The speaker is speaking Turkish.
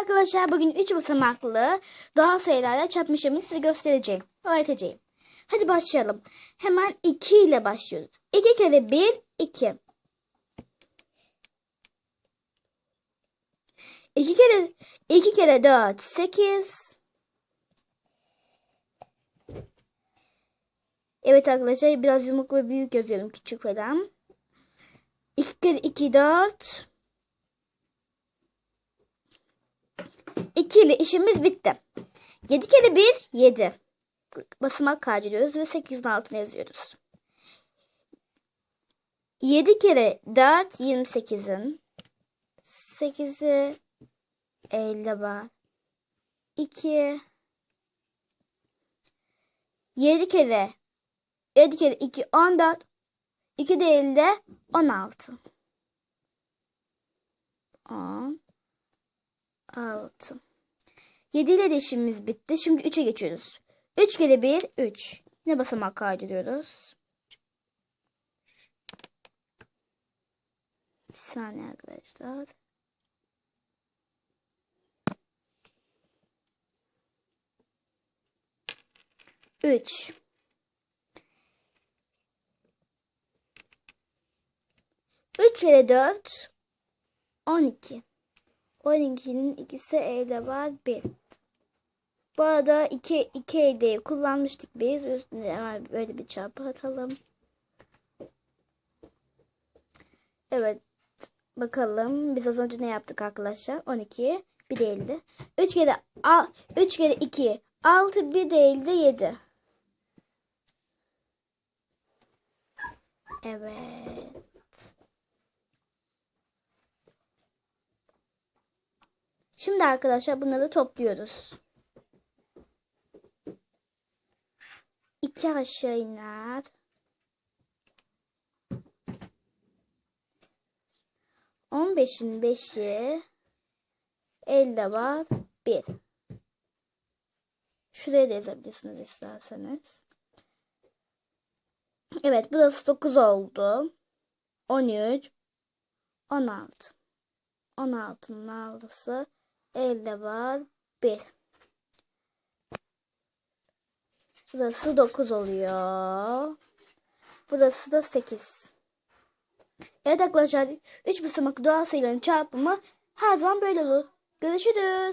Arkadaşlar bugün 3 basamaklı doğal sayılarla çarpma size göstereceğim. Öğreteceğim. Hadi başlayalım. Hemen 2 ile başlıyoruz. 2 kere 1, 2. 2 kere 2 kere 4, 8. Evet arkadaşlar biraz yumuk ve büyük yazıyorum küçük falan. 2 kere 2, 4. 2 ile işimiz bitti. 7 kere 1 7. Basamak kaydediyoruz ve 8'in altına yazıyoruz. 7 kere 4 28'in 8'i elde var. 2 7 kere 7 kere 2 14 2 de elde 16 10 6. 7 ile de işimiz bitti. Şimdi 3'e geçiyoruz. 3 kere 1 3. Ne basamak kaydediyoruz? Bir saniye arkadaşlar. Üç. Üç kere dört. On iki. 12'nin ikisi elde var 1. Bu arada 2 2 eldeyi kullanmıştık biz. Üstüne hemen böyle bir çarpı atalım. Evet. Bakalım biz az önce ne yaptık arkadaşlar? 12 bir değildi. 3 kere 3 kere 2 6 bir değildi 7. Evet. Şimdi arkadaşlar bunları topluyoruz. 2 aşağı iner. On beşin beşi elde var bir. Şuraya da yazabilirsiniz isterseniz. Evet burası 9 oldu. 13 16 16'nın altısı elde var 1. Burası 9 oluyor. Burası da 8. Evet arkadaşlar 3 basamaklı doğal sayıların çarpımı her zaman böyle olur. Görüşürüz.